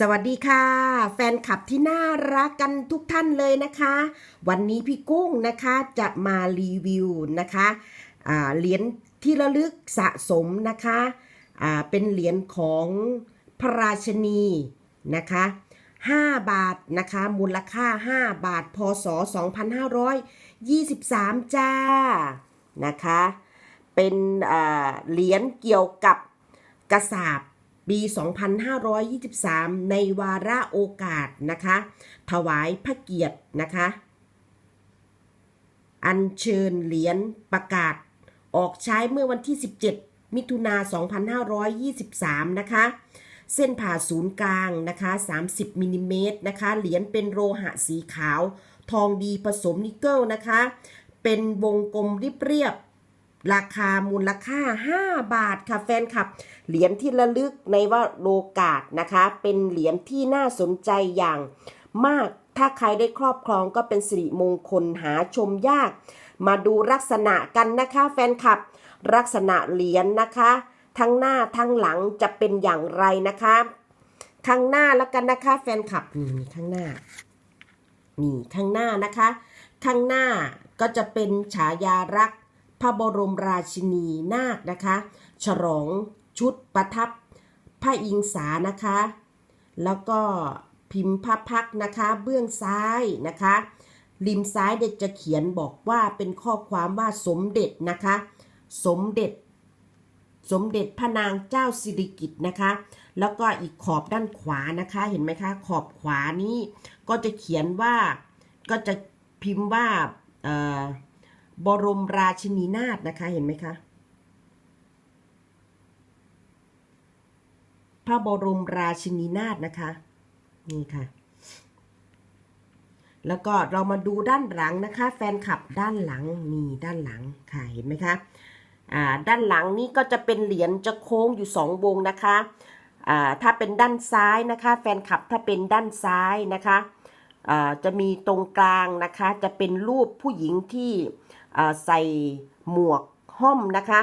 สวัสดีค่ะ แฟนคลับที่น่ารักกันทุกท่านเลยนะคะ วันนี้พี่กุ้งนะคะจะมารีวิวนะคะเหรียญที่ระลึกสะสมนะคะเป็นเหรียญของพระราชนีนะคะ5บาทนะคะมูลค่า 5 บาท พศ 2523 จ้านะคะ เป็นเหรียญเกี่ยวกับกระสาบ ปี 2523 ในวาระโอกาสนะคะ ถวายพระเกียรตินะคะ อัญเชิญเหรียญประกาศ ออกใช้เมื่อวันที่ 17 มิถุนา 2523 นะคะ เส้นผ่าศูนย์กลางนะคะ 30มิลลิเมตรนะคะ เหรียญเป็นโลหะสีขาว ทองดีผสมนิกเกิลนะคะ เป็นวงกลมเรียบ ราคามูลค่า 5 บาทค่ะแฟนคลับ เหรียญที่ระลึกในว่าโลกาสนะคะ เป็นเหรียญที่น่าสนใจอย่างมาก ถ้าใครได้ครอบครองก็เป็นสิริมงคลหาชมยาก มาดูลักษณะกันนะคะ แฟนคลับ ลักษณะเหรียญนะคะ ทั้งหน้าทั้งหลังจะเป็นอย่างไรนะคะข้างหน้าแล้วกันนะคะ แฟนคลับนี่ข้างหน้านี่ข้างหน้านะคะ ข้างหน้าก็จะเป็นฉายารักษ พระบรมราชินีนาคนะคะ ฉลองชุดประทับพระอิงสานะคะ แล้วก็พิมพ์พระพักนะคะเบื้องซ้ายนะคะ ริมซ้ายเด็กจะเขียนบอกว่าเป็นข้อความว่าสมเด็จนะคะ สมเด็จ สมเด็จพระนางเจ้าสิริกิติ์นะคะ แล้วก็อีกขอบด้านขวานะคะเห็นไหมคะขอบขวานี้ก็จะเขียนว่าก็จะพิมพ์ว่าเอ่อ บรมราชินีนาถนะคะเห็นไหมคะ พระบรมราชินีนาถนะคะ นี่ค่ะ แล้วก็เรามาดูด้านหลังนะคะ แฟนคลับด้านหลังนี่ด้านหลังค่ะเห็นไหมคะอ่าด้านหลังนี้ก็จะเป็นเหรียญจะโค้งอยู่สองวงนะคะอ่าถ้าเป็นด้านซ้ายนะคะ แฟนคลับถ้าเป็นด้านซ้ายนะคะจะมีตรงกลางนะคะจะเป็นรูปผู้หญิงที่ ใส่หมวกห้อมนะคะ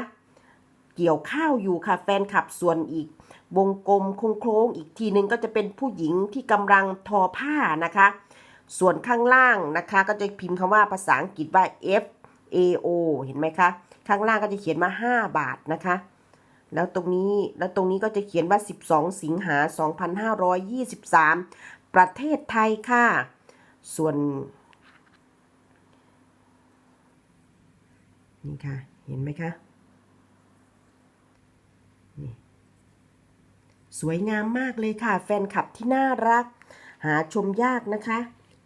เกี่ยวข้าวอยู่ค่ะแฟนคลับส่วนอีก วงกลมโค้งๆอีกทีหนึ่งก็จะเป็นผู้หญิงที่กำลังทอผ้านะคะ ส่วนข้างล่างนะคะ ก็จะพิมพ์คำว่าภาษาอังกฤษว่า F A O เห็นไหมคะ ข้างล่างก็จะเขียนมา 5 บาทนะคะ แล้วตรงนี้ แล้วตรงนี้ก็จะเขียนว่า 12 สิงหา 2523 ประเทศไทยค่ะ ส่วน นี่ค่ะ เห็นไหมคะสวยงามมากเลยค่ะ แฟนคลับที่น่ารัก หาชมยากนะคะ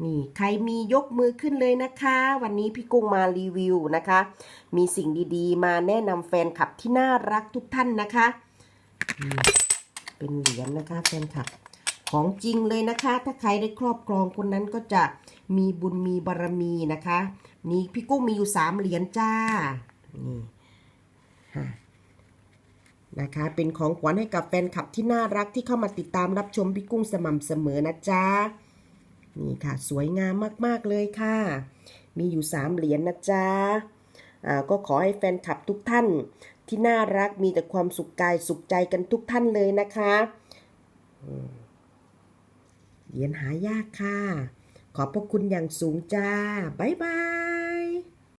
นี่ ใครมียกมือขึ้นเลยนะคะ วันนี้พี่กุ้งมารีวิวนะคะ มีสิ่งดีๆ มาแนะนำแฟนคลับที่น่ารักทุกท่านนะคะ เป็นเหรียญนะคะ แฟนคลับ ของจริงเลยนะคะ ถ้าใครได้ครอบครองคนนั้นก็จะมีบุญมีบารมีนะคะ นี่พี่กุ้งมีอยู่สามเหรียญจ้า นี่ค่ะนะคะ เป็นของขวัญให้กับแฟนคลับที่น่ารักที่เข้ามาติดตามรับชมพี่กุ้งสม่ำเสมอนะจ๊ะ นี่ค่ะ สวยงามมากๆเลยค่ะ มีอยู่สามเหรียญนะจ๊ะอ่าก็ขอให้แฟนคลับทุกท่านที่น่ารักมีแต่ความสุขกายสุขใจกันทุกท่านเลยนะคะ เหรียญหายากค่ะ ขอบพระคุณอย่างสูงจ้า บ๊ายบาย